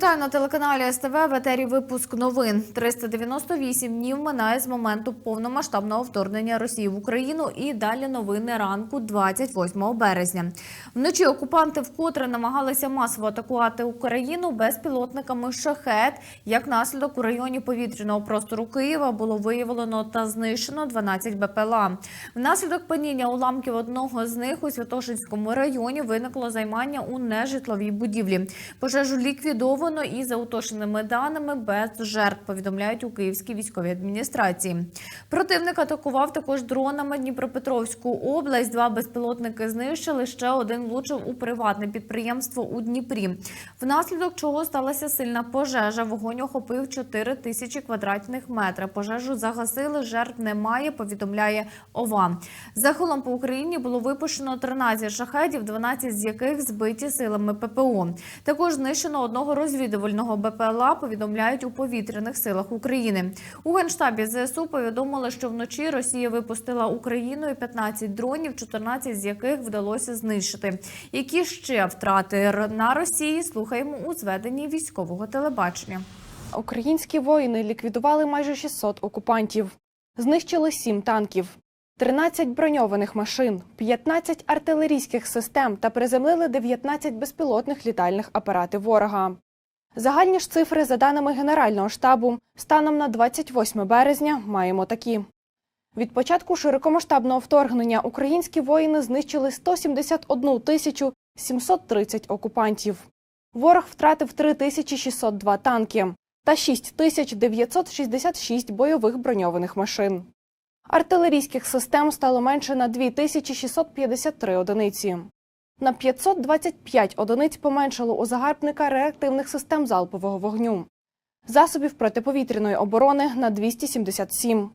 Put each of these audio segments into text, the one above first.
Вітаю на телеканалі СТВ в етері випуск новин. 398 днів минає з моменту повномасштабного вторгнення Росії в Україну і далі новини ранку 28 березня. Вночі окупанти вкотре намагалися масово атакувати Україну безпілотниками шахет. Як наслідок у районі повітряного простору Києва було виявлено та знищено 12 БПЛА. Внаслідок падіння уламків одного з них у Святошинському районі виникло займання у нежитловій будівлі. Пожежу ліквідовано і за уточненими даними без жертв. Повідомляють у Київській військовій адміністрації. Противник атакував також дронами Дніпропетровську область. Два безпілотники знищили. Ще один влучив у приватне підприємство у Дніпрі. Внаслідок чого сталася сильна пожежа. Вогонь охопив 4 тисячі квадратних метрів. Пожежу загасили. Жертв немає. Повідомляє ОВА. Загалом по Україні було випущено 13 шахедів, 12 з яких збиті силами ППО. Також знищено одного розвідувального БПЛА. Повідомляють у повітряних силах України. У генштабі ЗСУ повідомили, що вночі Росія випустила Україною 15 дронів, 14 з яких вдалося знищити. Які ще втрати на Росії? Слухаємо у зведенні військового телебачення. Українські воїни ліквідували майже 600 окупантів, знищили 7 танків, 13 броньованих машин, 15 артилерійських систем та приземлили 19 безпілотних літальних апаратів ворога. Загальні ж цифри, за даними Генерального штабу, станом на 28 березня маємо такі. Від початку широкомасштабного вторгнення українські воїни знищили 171 тисячу 730 окупантів. Ворог втратив 3602 танки та 6966 бойових броньованих машин. Артилерійських систем стало менше на 2653 одиниці. На 525 одиниць поменшало у загарбника реактивних систем залпового вогню. Засобів протиповітряної оборони на 277.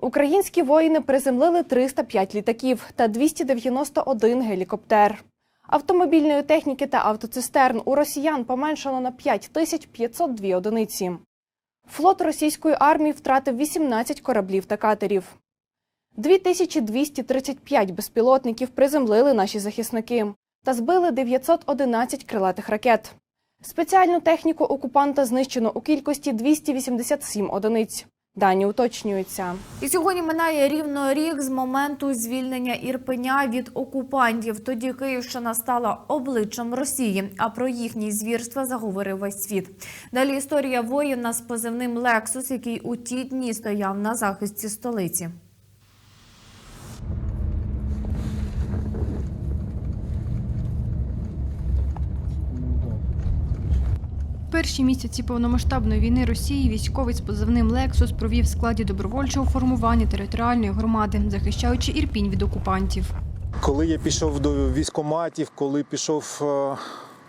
Українські воїни приземлили 305 літаків та 291 гелікоптер. Автомобільної техніки та автоцистерн у росіян поменшало на 5502 одиниці. Флот російської армії втратив 18 кораблів та катерів. 2235 безпілотників приземлили наші захисники та збили 911 крилатих ракет. Спеціальну техніку окупанта знищено у кількості 287 одиниць. Дані уточнюються. І сьогодні минає рівно рік з моменту звільнення Ірпеня від окупантів. Тоді Київщина стала обличчям Росії. А про їхні звірства заговорив весь світ. Далі історія воїна з позивним Лексус, який у ті дні стояв на захисті столиці. Перші місяці повномасштабної війни Росії військовий з позивним Лексус провів в складі добровольчого формування територіальної громади, захищаючи Ірпінь від окупантів. Коли я пішов до військоматів, коли пішов е,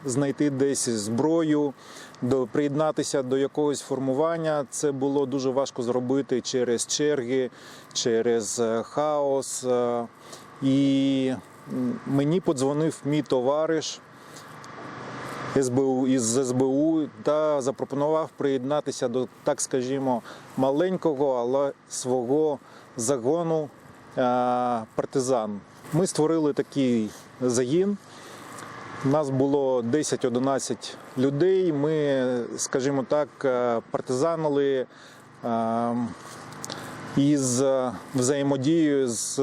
знайти десь зброю, до, приєднатися до якогось формування, це було дуже важко зробити через черги, через е, хаос. е, І мені подзвонив мій товариш СБУ із СБУ та запропонував приєднатися до, так скажімо, маленького, але свого загону е, партизан. Ми створили такий загін. Нас було 10-11 людей. Ми, скажімо так, е, партизанили е, із взаємодією з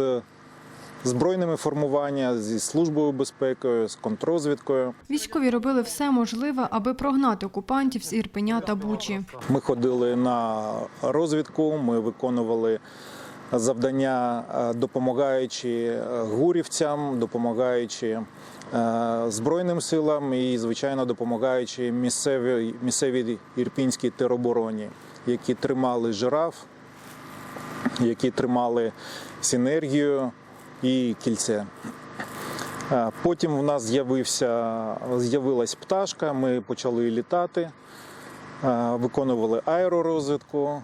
збройними формуваннями, зі службою безпеки, з контррозвідкою. Військові робили все можливе, аби прогнати окупантів з Ірпеня та Бучі. Ми ходили на розвідку, ми виконували завдання, е, допомагаючи е, гурівцям, допомагаючи е, Збройним силам і, звичайно, допомагаючи місцевій, місцевій ірпінській теробороні, які тримали жираф, які тримали синергію і кільце. Потім в нас з'явився, з'явилась пташка, ми почали літати. Виконували аеророзвідку.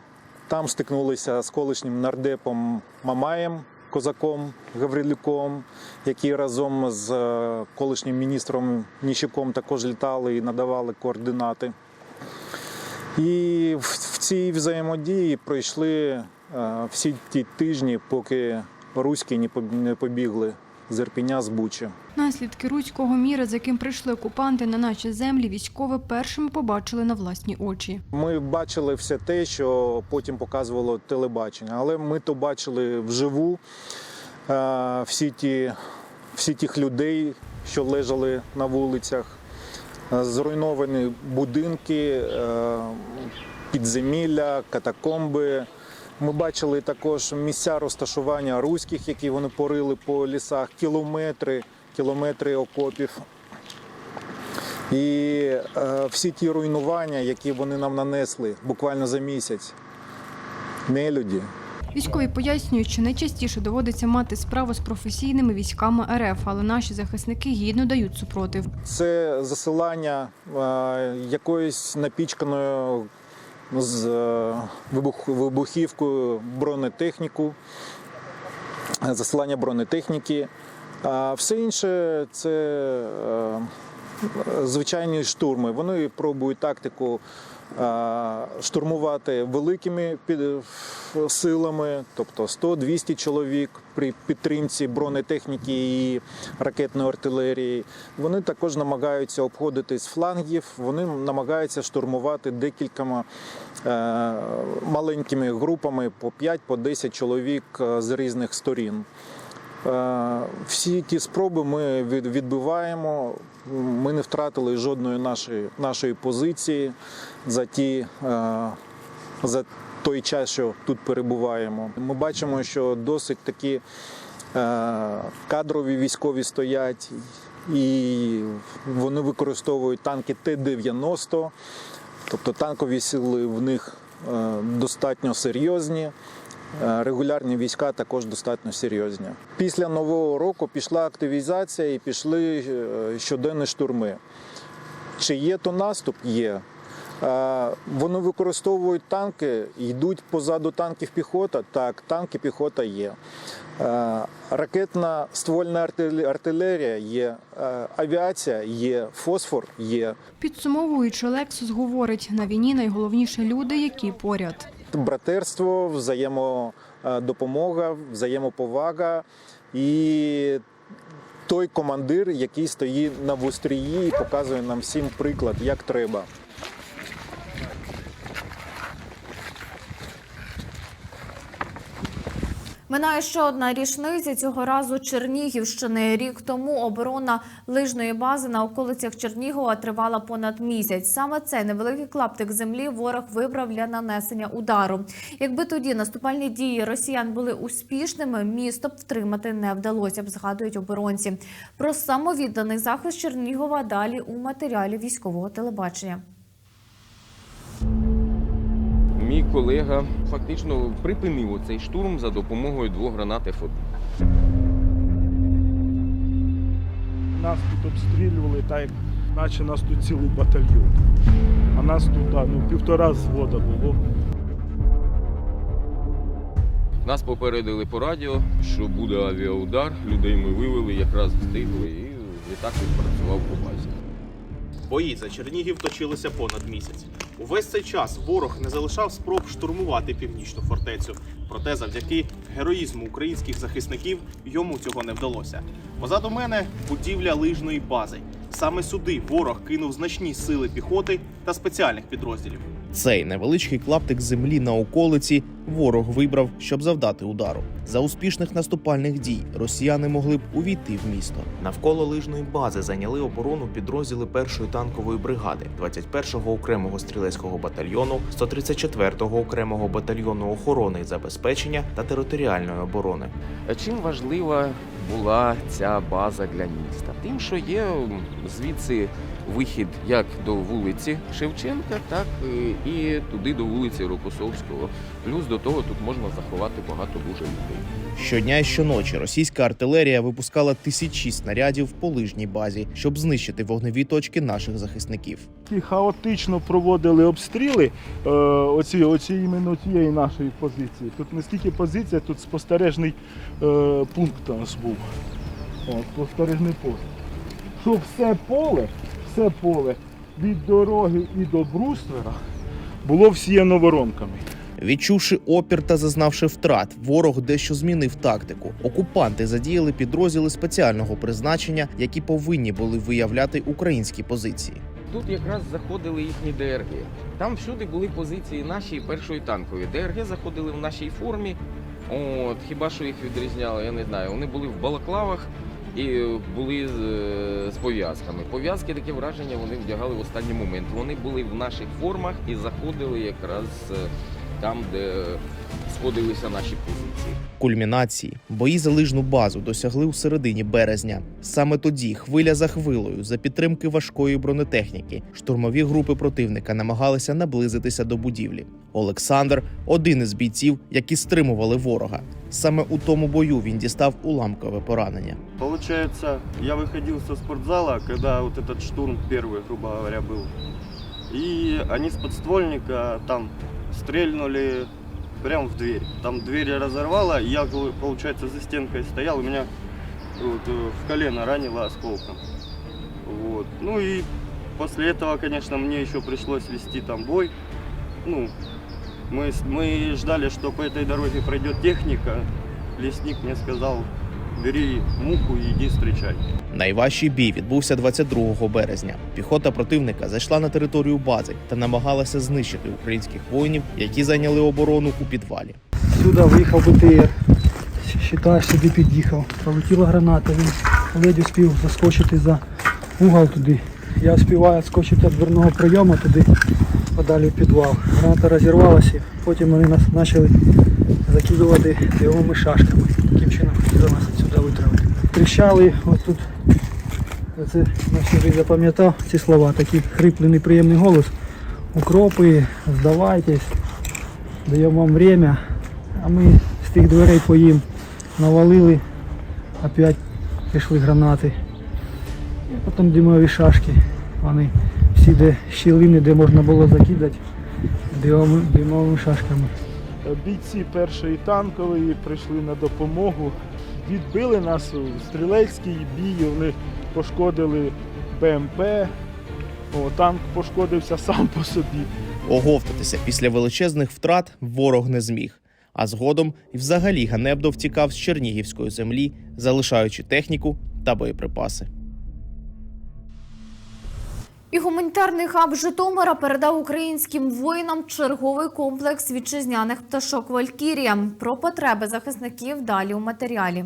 Там стикнулися з колишнім нардепом Мамаєм, козаком Гаврилюком, які разом з е, колишнім міністром Ніщуком також літали і надавали координати. І в в цій взаємодії пройшли е, всі ті тижні, поки руські не побігли з Ірпіня, з Бучі. Наслідки руського міра, з яким прийшли окупанти на наші землі, військові першими побачили на власні очі. Ми бачили все те, що потім показувало телебачення, але ми то бачили вживу е, всі, ті, всі тих людей, що лежали на вулицях, е, зруйновані будинки, е, підземілля, катакомби. Ми бачили також місця розташування руських, які вони порили по лісах, кілометри, кілометри окопів. І е, всі ті руйнування, які вони нам нанесли буквально за місяць, нелюді. Військові пояснюють, що найчастіше доводиться мати справу з професійними військами РФ, але наші захисники гідно дають супротив. Це засилання е, якоїсь напічканою з е, вибух, вибухівкою бронетехніку, е, засилання бронетехніки. А все інше це е, звичайні штурми. Вони пробують тактику штурмувати великими силами, тобто 100-200 чоловік при підтримці бронетехніки і ракетної артилерії. Вони також намагаються обходити з флангів, вони намагаються штурмувати декількома е, маленькими групами по 5-10 чоловік е, з різних сторін. Е, Всі ті спроби ми відбиваємо. Ми не втратили жодної нашої, нашої позиції за ті. е, За той час, що тут перебуваємо. Ми бачимо, що досить такі е, кадрові військові стоять, і вони використовують танки Т-90, тобто танкові сили в них достатньо серйозні. Е, Регулярні війська також достатньо серйозні. Після нового року пішла активізація і пішли е, щоденні штурми. Чи є то наступ? Є. Е, Вони використовують танки, йдуть позаду танків піхота. Так, танки піхота є. Ракетна ствольна артилерія є, авіація є, фосфор є. Підсумовуючи, Лексус говорить, на війні найголовніше люди, які поряд. Братерство, взаємодопомога, взаємоповага і той командир, який стоїть на вустрії і показує нам всім приклад, як треба. Минає ще одна річниця цього разу Чернігівщини. Рік тому оборона лижної бази на околицях Чернігова тривала понад місяць. Саме цей невеликий клаптик землі ворог вибрав для нанесення удару. Якби тоді наступальні дії росіян були успішними, місто б втримати не вдалося б, згадують оборонці. Про самовідданий захист Чернігова далі у матеріалі військового телебачення. Мій колега фактично припинив цей штурм за допомогою двох гранат F1. Нас тут обстрілювали, так як наче нас тут цілий батальйон. А нас тут ну, півтора взвода було. Нас попередили по радіо, що буде авіаудар. Людей ми вивели, якраз встигли, і літак відпрацював по базі. Бої за Чернігів точилися понад місяць. Увесь цей час ворог не залишав спроб штурмувати північну фортецю. Проте, завдяки героїзму українських захисників йому цього не вдалося. Позаду мене будівля лижної бази. Саме сюди ворог кинув значні сили піхоти та спеціальних підрозділів. Цей невеличкий клаптик землі на околиці ворог вибрав, щоб завдати удару. За успішних наступальних дій росіяни могли б увійти в місто. Навколо лижної бази зайняли оборону підрозділи першої танкової бригади, 21-го окремого стрілецького батальйону, 134-го окремого батальйону охорони і забезпечення та територіальної оборони. Чим важлива була ця база для міста? Тим, що є звідси вихід як до вулиці Шевченка, так е, і туди до вулиці Рокосовського. Плюс до того тут можна заховати багато дуже людей. Щодня і щоночі російська артилерія випускала тисячі снарядів по лижній базі, щоб знищити вогневі точки наших захисників. І хаотично проводили обстріли е, оці, оці іменно цієї нашої позиції. Тут не стільки позиція, тут спостережний е, пункт у нас був. От, спостережний пост. Щоб все поле, все поле від дороги і до бруствера було всіяно воронками. Відчувши опір та зазнавши втрат, ворог дещо змінив тактику. Окупанти задіяли підрозділи спеціального призначення, які повинні були виявляти українські позиції. Тут якраз заходили їхні ДРГ. Там всюди були позиції наші першої танкової. ДРГ заходили в нашій формі. От, хіба що їх відрізняли, я не знаю. Вони були в балаклавах і були з, е, з пов'язками. Пов'язки таке враження вони вдягали в останній момент. Вони були в наших формах і заходили якраз е, там, де сходилися наші позиції. Кульмінації бої за лижну базу досягли у середині березня. Саме тоді, хвиля за хвилою, за підтримки важкої бронетехніки, штурмові групи противника намагалися наблизитися до будівлі. Олександр один із бійців, які стримували ворога. Саме у тому бою він дістав уламкове поранення. Получается, я выходил со спортзала, когда вот этот штурм первый, грубо говоря, был. И они с подствольника там стрельнули прямо в дверь. Там дверь разорвало, и я, получается, за стенкой стоял, и меня вот, э, в колено ранило осколком. Вот. Ну и после этого, конечно, мне еще пришлось вести там бой. Ну, мы, мы ждали, что по этой дороге пройдет техника. Лесник мне сказал, бери муху и иди встречай. Найважчий бій відбувся 22 березня. Піхота противника зайшла на територію бази та намагалася знищити українських воїнів, які зайняли оборону у підвалі. Сюди виїхав БТР. Считаєш, сюди під'їхав. Полетіла граната, він ледь успів заскочити за угол туди. Я успіваю відскочити від дверного прийому туди, подалі в підвал. Граната розірвалася, потім вони нас почали закидувати димовими шашками. Таким чином хотіли нас сюди витравити. Тріщали отут. Це на запам'ятав ці слова, такий хриплий неприємний голос. Укропи, здавайтесь, даємо вам время. А ми з тих дверей по їм навалили, опять пішли гранати. І потім димові шашки. Вони всі де щілини, де можна було закидати димовими, димовими шашками. Бійці першої танкової прийшли на допомогу, відбили нас у стрілецький бій, вони пошкодили БМП. О, танк пошкодився сам по собі. Оговтатися після величезних втрат ворог не зміг. А згодом і взагалі Ганебдо втікав з Чернігівської землі, залишаючи техніку та боєприпаси. І гуманітарний хаб Житомира передав українським воїнам черговий комплекс вітчизняних пташок Валькірія. Про потреби захисників далі у матеріалі.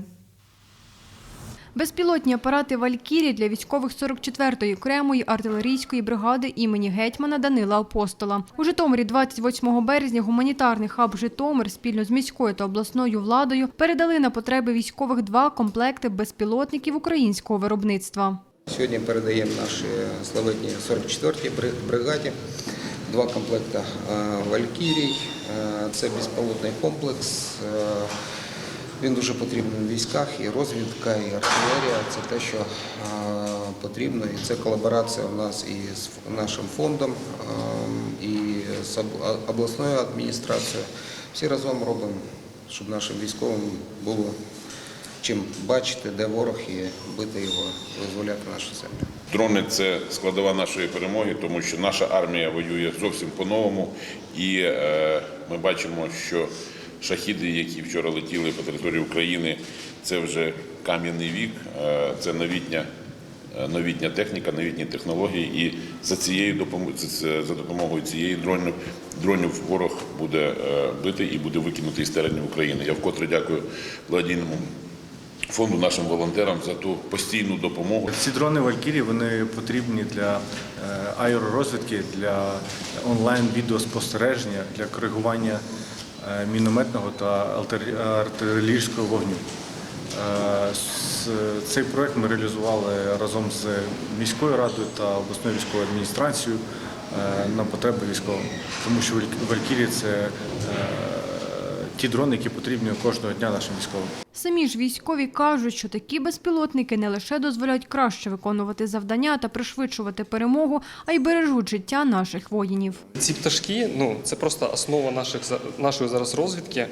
Безпілотні апарати «Валькірі» для військових 44-ї окремої артилерійської бригади імені гетьмана Данила Апостола. У Житомирі 28 березня гуманітарний хаб Житомир спільно з міською та обласною владою передали на потреби військових два комплекти безпілотників українського виробництва. Сьогодні передаємо нашій славетній 44-й бригаді два комплекти е, «Валькірій». Е, Це безпілотний комплекс. Е, Він дуже потрібен в військах, і розвідка, і артилерія. Це те, що потрібно. І це колаборація у нас і з нашим фондом, і з обласною адміністрацією. Всі разом робимо, щоб нашим військовим було чим бачити, де ворог і бити його, визволяти нашу землю. Дрони це складова нашої перемоги, тому що наша армія воює зовсім по-новому. І е, ми бачимо, що шахіди, які вчора летіли по території України, це вже кам'яний вік, е, це новітня. е, Новітня техніка, новітні технології, і за цією допомогою за допомогою цієї дронів дронів ворог буде бити і буде викинутий з теренів України. Я вкотре дякую благодійному фонду нашим волонтерам за ту постійну допомогу. Ці дрони Валькірі вони потрібні для е, аеророзвідки, для онлайн-відеоспостереження, для коригування е, мінометного та артилерійського вогню. Е, Цей проект ми реалізували разом з міською радою та обласною військовою адміністрацією на потреби військових, тому що Валь- Валькірі це ті дрони, які потрібні кожного дня нашим військовим. Самі ж військові кажуть, що такі безпілотники не лише дозволяють краще виконувати завдання та пришвидшувати перемогу, а й бережуть життя наших воїнів. Ці пташки ну це просто основа наших за- нашої зараз розвідки.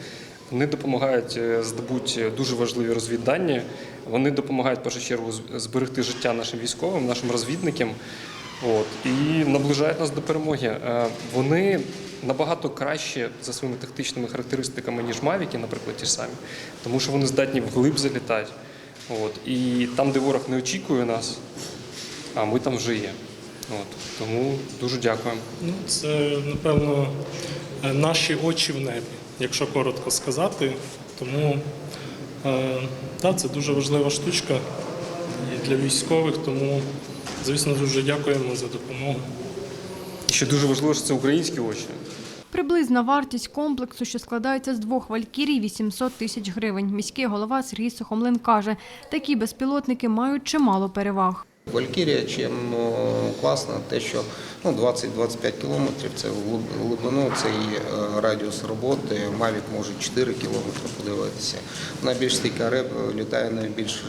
Вони допомагають е, здобути дуже важливі розвіддані. Вони допомагають в першу чергу зберегти життя нашим військовим, нашим розвідникам. От і наближають нас до перемоги. Е, Вони набагато краще за своїми тактичними характеристиками, ніж Мавіки, наприклад, ті самі, тому що вони здатні вглиб залітати. От. І там, де ворог не очікує нас, а ми там вже є. От. Тому дуже дякуємо. Ну, це, напевно, е, наші очі в небі, якщо коротко сказати. Тому е, да, це дуже важлива штучка і для військових, тому, звісно, дуже дякуємо за допомогу. І ще дуже важливо, що це українські очі. Приблизна вартість комплексу, що складається з двох валькірій, 800 тисяч гривень. Міський голова Сергій Сухомлин каже, такі безпілотники мають чимало переваг. Валькірія чим класна, те, що ну, 20-25 кілометрів це глибину, це і е, радіус роботи. Мавік може 4 кілометри подивитися. Вона більш стійка реп літає на більш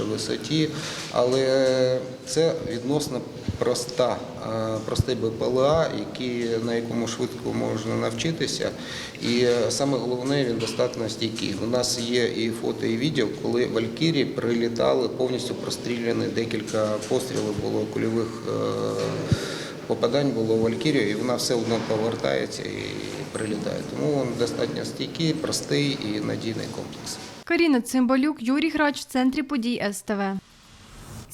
е, висоті, але це відносно проста, е, простий БПЛА, який, на якому швидко можна навчитися. І е, саме головне, він достатньо стійкий. У нас є і фото, і відео, коли Валькірії прилітали повністю простріляні декілька пострілів було кульових е, попадань було в Валькірію, і вона все одно повертається і прилітає. Тому він достатньо стійкий, простий і надійний комплекс. Каріна Цимбалюк, Юрій Грач в центрі подій СТВ.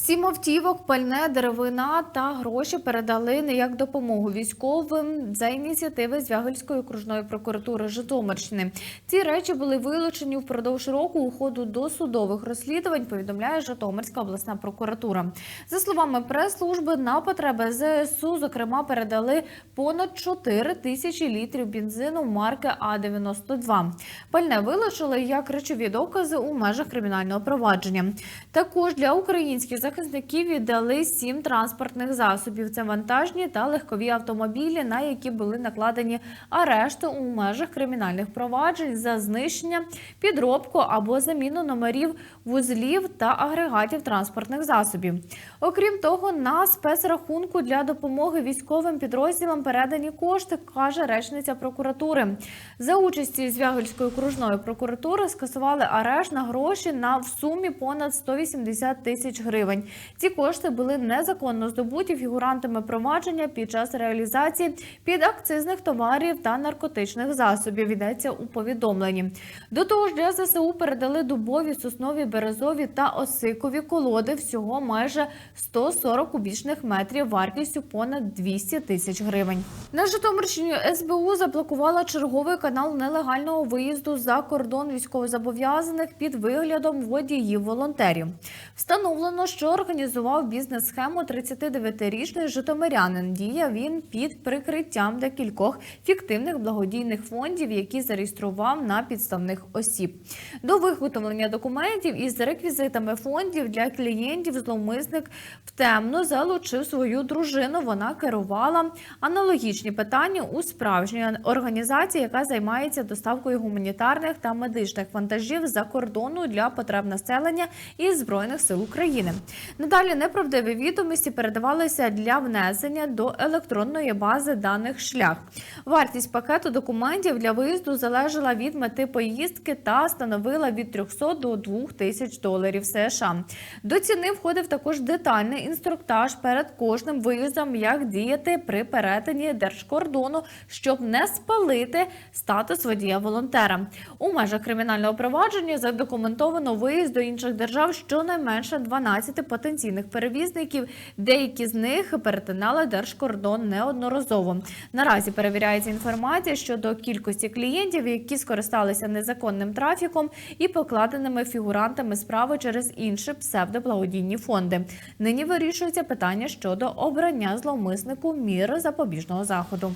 Сім автівок, пальне, деревина та гроші передали не як допомогу військовим за ініціативи Звягельської окружної прокуратури Житомирщини. Ці речі були вилучені впродовж року у ходу досудових розслідувань. Повідомляє Житомирська обласна прокуратура. За словами прес-служби, на потреби ЗСУ, зокрема, передали понад 4 тисячі літрів бензину марки А 92 Пальне вилучили як речові докази у межах кримінального провадження. Також для українських захисників віддали сім транспортних засобів. Це вантажні та легкові автомобілі, на які були накладені арешти у межах кримінальних проваджень за знищення, підробку або заміну номерів вузлів та агрегатів транспортних засобів. Окрім того, на спецрахунку для допомоги військовим підрозділам передані кошти, каже речниця прокуратури. За участі Звягельської окружної прокуратури скасували арешт на гроші на в сумі понад 180 тисяч гривень. Ці кошти були незаконно здобуті фігурантами провадження під час реалізації підакцизних товарів та наркотичних засобів. Йдеться у повідомленні. До того ж, для ЗСУ передали дубові, соснові, березові та осикові колоди. Всього майже 140 кубічних метрів вартістю понад 200 тисяч гривень. На Житомирщині СБУ заблокувала черговий канал нелегального виїзду за кордон військовозобов'язаних під виглядом водіїв-волонтерів. Встановлено, що організував бізнес-схему 39-річний житомирянин. Діяв він під прикриттям декількох фіктивних благодійних фондів, які зареєстрував на підставних осіб. До виготовлення документів із реквізитами фондів для клієнтів зловмисник втемно залучив свою дружину. Вона керувала аналогічні питання у справжній організації, яка займається доставкою гуманітарних та медичних вантажів за кордону для потреб населення і збройних сил України. Надалі неправдиві відомості передавалися для внесення до електронної бази даних шлях. Вартість пакету документів для виїзду залежала від мети поїздки та становила від 300 до 2 тисяч доларів США. До ціни входив також детальний інструктаж перед кожним виїздом, як діяти при перетині держкордону, щоб не спалити статус водія-волонтера. У межах кримінального провадження задокументовано виїзд до інших держав щонайменше 12 потенційних перевізників. Деякі з них перетинали держкордон неодноразово. Наразі перевіряється інформація щодо кількості клієнтів, які скористалися незаконним трафіком і покладеними фігурантами справи через інші псевдоблагодійні фонди. Нині вирішується питання щодо обрання зловмиснику міри запобіжного заходу.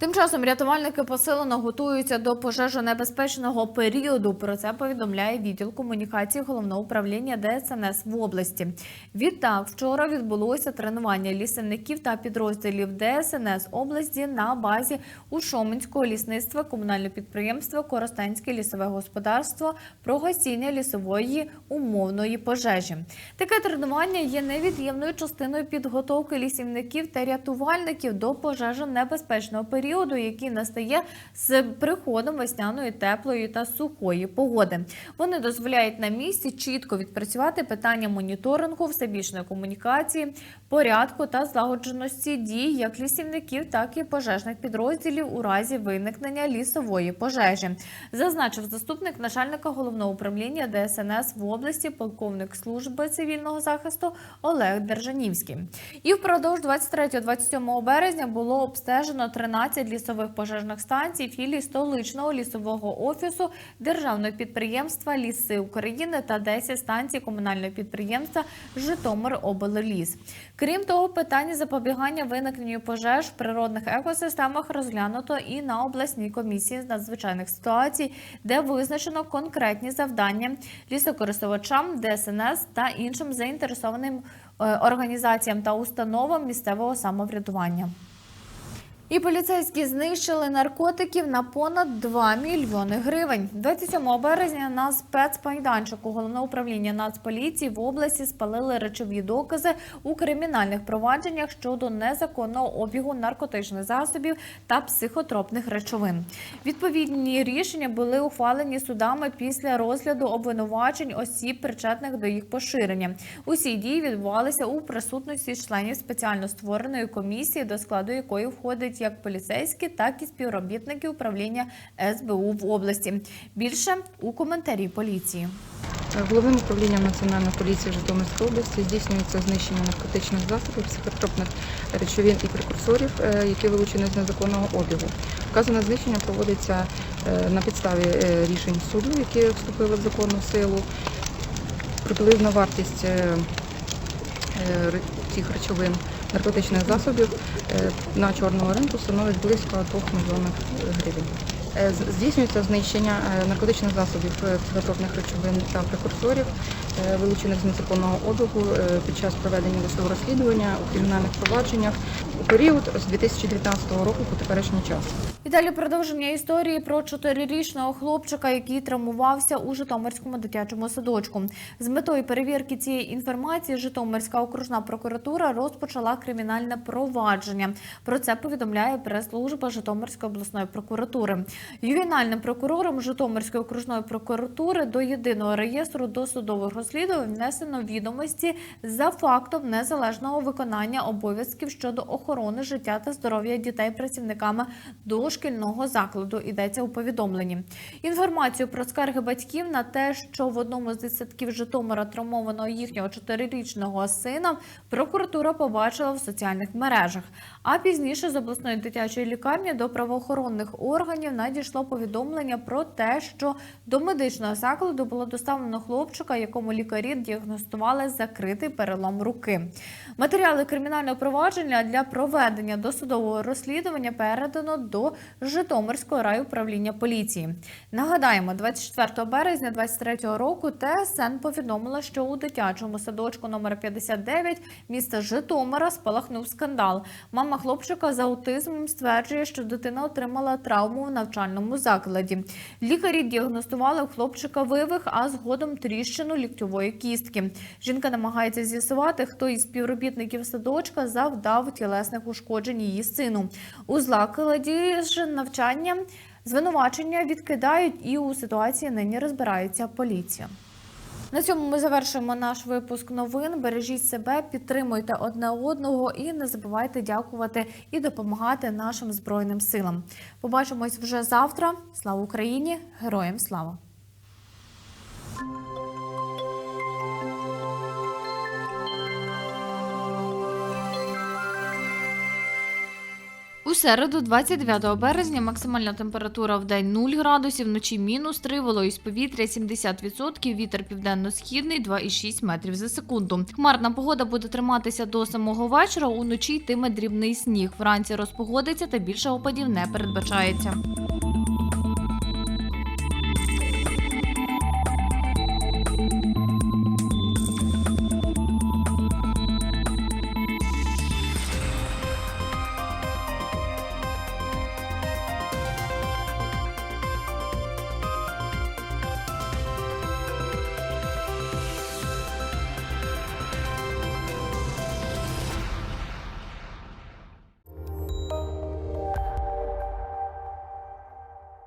Тим часом рятувальники посилено готуються до пожежонебезпечного періоду. Про це повідомляє відділ комунікації головного управління ДСНС в області. Відтак, вчора відбулося тренування лісівників та підрозділів ДСНС області на базі Ушоменського лісництва комунального підприємства Коростенське лісове господарство про гасіння лісової умовної пожежі. Таке тренування є невід'ємною частиною підготовки лісівників та рятувальників до пожежонебезпечного періоду періоду, який настає з приходом весняної теплої та сухої погоди. Вони дозволяють на місці чітко відпрацювати питання моніторингу, всебічної комунікації, порядку та злагодженості дій як лісівників, так і пожежних підрозділів у разі виникнення лісової пожежі, зазначив заступник начальника головного управління ДСНС в області, полковник служби цивільного захисту Олег Держанівський. І впродовж 23-27 березня було обстежено 13 лісових пожежних станцій філії столичного лісового офісу державного підприємства Ліси України та 10 станцій комунального підприємства Житомир Житомироблліс. Крім того, питання запобігання виникненню пожеж в природних екосистемах розглянуто і на обласній комісії з надзвичайних ситуацій, де визначено конкретні завдання лісокористувачам, ДСНС та іншим заінтересованим е, організаціям та установам місцевого самоврядування. І поліцейські знищили наркотиків на понад 2 мільйони гривень. 27 березня на спецмайданчику головного управління Нацполіції в області спалили речові докази у кримінальних провадженнях щодо незаконного обігу наркотичних засобів та психотропних речовин. Відповідні рішення були ухвалені судами після розгляду обвинувачень осіб, причетних до їх поширення. Усі дії відбувалися у присутності членів спеціально створеної комісії, до складу якої входить як поліцейські, так і співробітники управління СБУ в області. Більше у коментарі поліції. Головним управлінням Національної поліції Житомирської області здійснюється знищення наркотичних засобів, психотропних речовин і прекурсорів, е, які вилучені з незаконного обігу. Вказане знищення проводиться е, на підставі е, рішень суду, які вступили в законну силу. Приблизна вартість цих речовин наркотичних засобів е, на чорному ринку становить близько 2 мільйонів гривень. Е, Здійснюється знищення е, наркотичних засобів, е, психотропних речовин та прекурсорів, е, вилучених з незаконного обігу е, під час проведення досудового розслідування у кримінальних провадженнях у період з 2019 року по теперішній час. І далі продовження історії про чотирирічного хлопчика, який травмувався у Житомирському дитячому садочку. З метою перевірки цієї інформації Житомирська окружна прокуратура розпочала кримінальне провадження. Про це повідомляє прес-служба Житомирської обласної прокуратури. Ювенальним прокурором Житомирської окружної прокуратури до єдиного реєстру досудових розслідувань внесено відомості за фактом незалежного виконання обов'язків щодо охорони життя та здоров'я дітей працівниками дошкільного закладу. Йдеться у повідомленні. Інформацію про скарги батьків на те, що в одному з дитсадків Житомира травмовано їхнього чотирирічного сина, прокуратура побачила в соціальних мережах. А пізніше з обласної дитячої лікарні до правоохоронних органів надійшло повідомлення про те, що до медичного закладу було доставлено хлопчика, якому лікарі діагностували закритий перелом руки. Матеріали кримінального провадження для проведення досудового розслідування передано до Житомирського райуправління поліції. Нагадаємо, 24 березня 2023 року ТСН повідомила, що у дитячому садочку номер 59 міста Житомира спалахнув скандал. Мама хлопчика з аутизмом стверджує, що дитина отримала травму в навчальному закладі. Лікарі діагностували у хлопчика вивих, а згодом тріщину ліктьової кістки. Жінка намагається з'ясувати, хто із співробітників садочка завдав тілесних ушкоджень її сину. У закладі ж навчання звинувачення відкидають і у ситуації нині розбирається поліція. На цьому ми завершуємо наш випуск новин. Бережіть себе, підтримуйте одне одного і не забувайте дякувати і допомагати нашим збройним силам. Побачимось вже завтра. Слава Україні! Героям слава! У середу, 29 березня, максимальна температура в день 0 градусів, вночі мінус 3, вологість повітря 70%, вітер південно-східний 2,6 метрів за секунду. Хмарна погода буде триматися до самого вечора, уночі йтиме дрібний сніг. Вранці розпогодиться та більше опадів не передбачається.